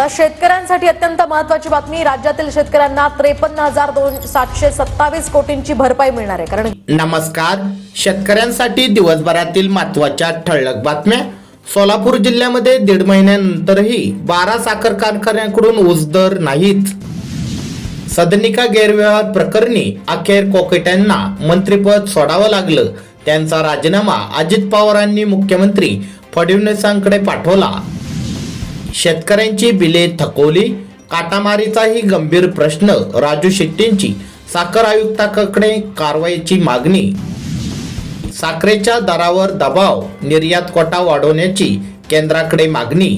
आता शेतकऱ्यांसाठी अत्यंत महत्वाची बातमी राज्यातील शेतकऱ्यांना त्रेपन्न हजार दोन सातशे सत्तावीस कोटींची भरपाई मिळणार आहे. कारण नमस्कार. शेतकऱ्यांसाठी दिवसभरातील महत्त्वाच्या ठळक बातम्या. सोलापूर जिल्ह्यामध्ये दीड महिन्यानंतरही बारा साखर कारखान्यांकडून ऊस दर नाहीत. सदनिका गैरव्यवहार प्रकरणी अखेर कोकेट्यांना मंत्रिपद सोडावं लागलं. त्यांचा राजीनामा अजित पवारांनी मुख्यमंत्री फडणवीसांकडे पाठवला. शेतकऱ्यांची बिले थकवली काटामारीचाही गंभीर प्रश्न राजू शेट्टींची साखर आयुक्ताकडे कारवाईची मागणी. साखरेच्या दरावर दबाव निर्यात कोटा वाढवण्याची केंद्राकडे मागणी.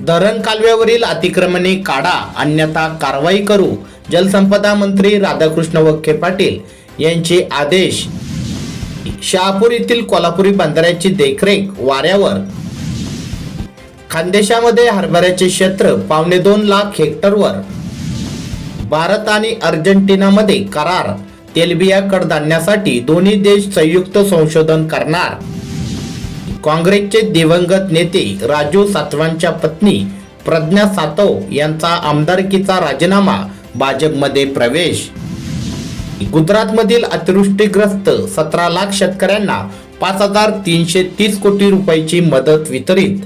धरण कालव्यावरील अतिक्रमणे काढा अन्यथा कारवाई करू जलसंपदा मंत्री राधाकृष्ण वख्खे पाटील यांचे आदेश. शहापूर येथील कोल्हापुरी बंदराची देखरेख वाऱ्यावर खानदेशामध्ये हरभऱ्याचे क्षेत्र पावणे दोन लाख हेक्टरवर भारत आणि अर्जेंटिनामध्ये करार तेलबिया कडधान्यासाठी दोन्ही देश संयुक्त संशोधन करणार. काँग्रेसचे दिवंगत नेते राजू सातवांच्या पत्नी प्रज्ञा सातव यांचा आमदारकीचा राजीनामा भाजपमध्ये प्रवेश. गुजरातमधील अतिवृष्टीग्रस्त सतरा लाख शेतकऱ्यांना पाच हजार तीनशे तीस कोटी रुपयाची मदत वितरित.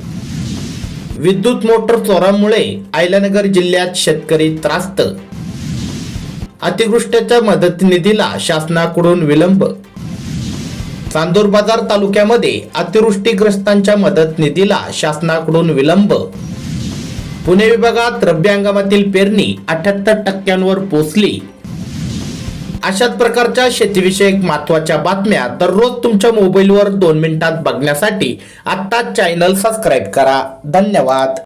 विद्युत मोटर चोरामुळे आयलानगर जिल्ह्यात शेतकरी त्रास्त. अतिवृष्टीच्या मदत निधीला शासनाकडून विलंब. चांदूर बाजार तालुक्यामध्ये अतिवृष्टीग्रस्तांच्या मदत निधीला शासनाकडून विलंब. पुणे विभागात रब्बी हंगामातील पेरणी अठ्याहत्तर टक्क्यांवर पोहोचली अशाच प्रकारच्या शेतीविषयक महत्त्वाच्या बातम्या दररोज तुमच्या मोबाईलवर दोन मिनिटात बघण्यासाठी आत्ताच चॅनल सबस्क्राईब करा. धन्यवाद.